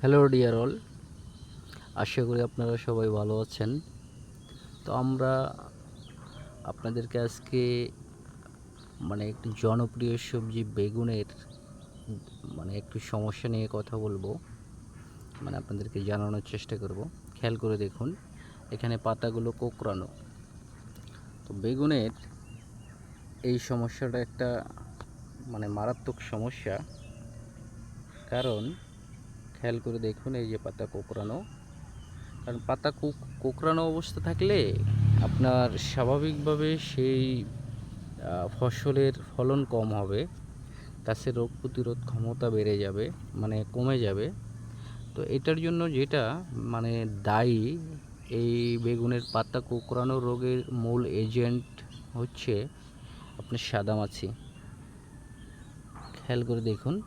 Hello dear all আশা করি আপনারা সবাই ভালো আছেন। তো আমরা আপনাদেরকে আজকে মানে একটি জনপ্রিয় সবজি বেগুনের মানে একটু সমস্যা নিয়ে কথা বলব। মানে আপনাদেরকে জানানোর চেষ্টা করব। খেয়াল করে দেখুন, এখানে পাতাগুলো কোকড়ানো। তো বেগুনের এই সমস্যাটা একটা মানে মারাত্মক সমস্যা। কারণ খেয়াল করে দেখুন এই যে পাতা কোকড়ানো। কারণ পাতা কোক- কোকড়ানো অবস্থা থাকলে আপনার স্বাভাবিকভাবে সেই ফসলের ফলন কম হবে। গাছের রোগ প্রতিরোধ ক্ষমতা বেড়ে যাবে মানে কমে যাবে। তো এটার জন্য যেটা মানে দায়ী এই বেগুনের পাতা কোকড়ানো রোগের মূল এজেন্ট হচ্ছে আপনার সাদামাছি খেয়াল করে দেখুন।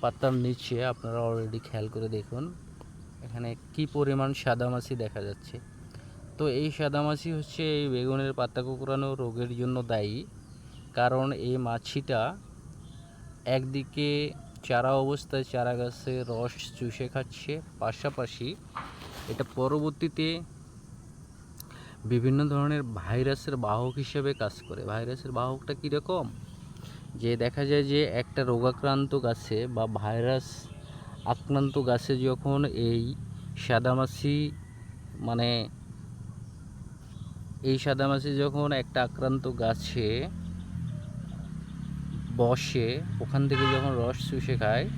পাতার নিচে আপনারা অলরেডি খেয়াল করে দেখুন। এখানে কি পরিমাণ সাদামাছি দেখা যাচ্ছে। তো এই সাদামাছি হচ্ছে এই বেগুনের পাতা কুকরানো রোগের জন্য দায়ী। কারণ এই মাছিটা একদিকে চারা অবস্থায় চারা গাছে রস চুষে খাচ্ছে, পাশাপাশি এটা পরবর্তীতে বিভিন্ন ধরনের ভাইরাসের বাহক হিসেবে কাজ করে। ভাইরাসের বাহকটা কীরকম? যে দেখা যায় যে একটা রোগাক্রান্ত গাছে বা ভাইরাস আক্রান্ত গাছে যখন এই সাদামাছি মানে এই সাদামাছি যখন একটা আক্রান্ত গাছে বসে, ওখান থেকে যখন রস চুষে খায়,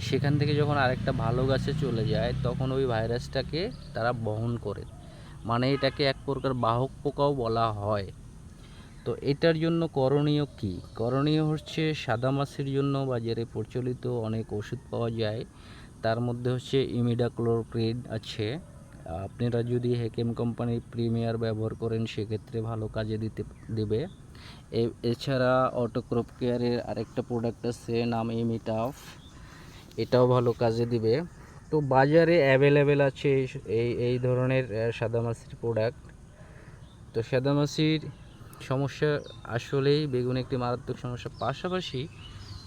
সেখান থেকে যখন আরেকটা ভালো গাছে চলে যায়, তখন ওই ভাইরাসটাকে তারা বহন করে। মানে এটাকে এক প্রকার বাহক পোকাও বলা হয়। তো এটার জন্য করণীয় কি? করণীয় হচ্ছে সাদা মাছের জন্য বাজারে প্রচলিত অনেক ওষুধ পাওয়া যায়। তার মধ্যে হচ্ছে ইমিডাক্লোরপ্রিড আছে। আপনারা যদি হেকেম কোম্পানির প্রিমিয়ার ব্যবহার করেন, সেক্ষেত্রে ভালো কাজে দিতে, দেবে। এছাড়া অটোক্রপ কেয়ারের আরেকটা প্রোডাক্ট আছে, নাম ইমিটাফ। এটাও ভালো কাজে দিবে। তো বাজারে অ্যাভেলেবেল আছে এই- এই ধরনের সাদামাছির প্রোডাক্ট। তো সাদামাছির সমস্যা আসলেই বেগুন একটি মারাত্মক সমস্যা। পাশাপাশি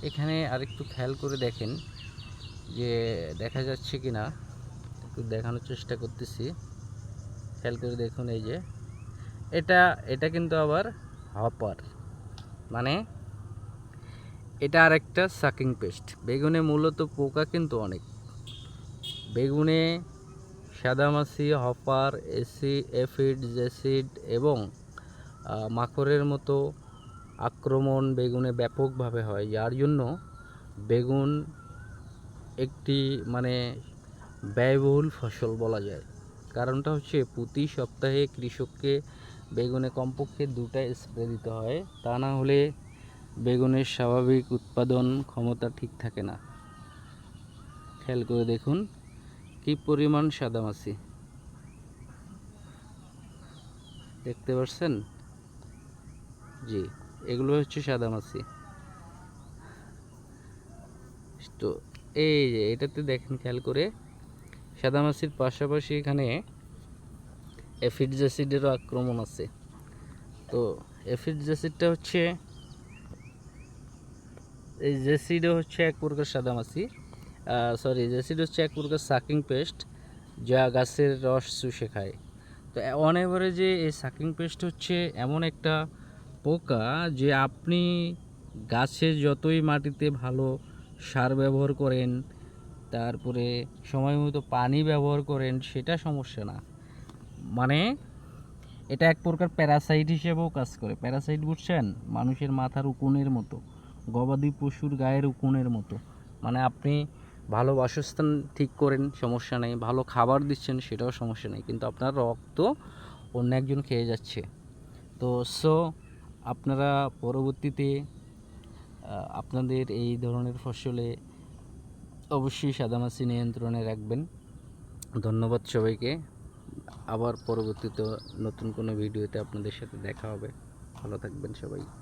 এখানে আরেকটু খেয়াল করে দেখেন যে দেখা যাচ্ছে কি না, একটু দেখানোর চেষ্টা করতেছি। খেয়াল করে দেখুন এই যে, এটা এটা কিন্তু আবার হপার। মানে এটা আর একটা সাকিং পেস্ট বেগুনে মূলত পোকা কিন্তু অনেক। বেগুনে সাদামাছি হপার, এসি, এফিড, জেসিড এবং মাকড়ের মতো আক্রমণ বেগুনে ব্যাপকভাবে হয়। যার জন্য বেগুন একটি মানে ব্যয়বহুল ফসল বলা যায়। কারণটা হচ্ছে প্রতি সপ্তাহে কৃষককে বেগুনে কমপক্ষে দুটা স্প্রে দিতে হয়। তা না হলে বেগুনের স্বাভাবিক উৎপাদন ক্ষমতা ঠিক থাকে না। খেয়াল করে দেখুন, কি পরিমাণ সাদামাছি। দেখতে পাচ্ছেন জি, এগুলো হচ্ছে সাদামাছি তো এই যে এটাতে দেখেন খেয়াল করে সাদামাছির পাশাপাশি এখানে অ্যাসিডেরও আক্রমণ আছে। তো অ্যাসিডটা হচ্ছে, এই জেসিডও হচ্ছে এক প্রকার সাদামাছি সরি জেসিড হচ্ছে এক প্রকার সাকিং পেস্ট যা গাছের রস চুষে খায়। তো অন যে এই সাকিং পেস্ট হচ্ছে এমন একটা পোকা যে আপনি গাছে যতই মাটিতে ভালো সার ব্যবহার করেন, তারপরে সময় মতো পানি ব্যবহার করেন, সেটা সমস্যা না। মানে এটা এক প্রকার প্যারাসাইট হিসেবেও কাজ করে। প্যারাসাইট বুঝছেন? মানুষের মাথার উকুনের মতো, গবাদি পশুর গায়ের উকুনের মতো। মানে আপনি ভালো বাসস্থান ঠিক করেন, সমস্যা নেই। ভালো খাবার দিচ্ছেন, সেটাও সমস্যা নেই। কিন্তু আপনার রক্ত অন্য একজন খেয়ে যাচ্ছে। তো সো আপনারা পরবর্তীতে আপনাদের এই ধরনের ফসলে অবশ্যই সাদামাছি নিয়ন্ত্রণে রাখবেন। ধন্যবাদ সবাইকে। আবার পরবর্তীতে নতুন কোনো ভিডিওতে আপনাদের সাথে দেখা হবে। ভালো থাকবেন সবাই।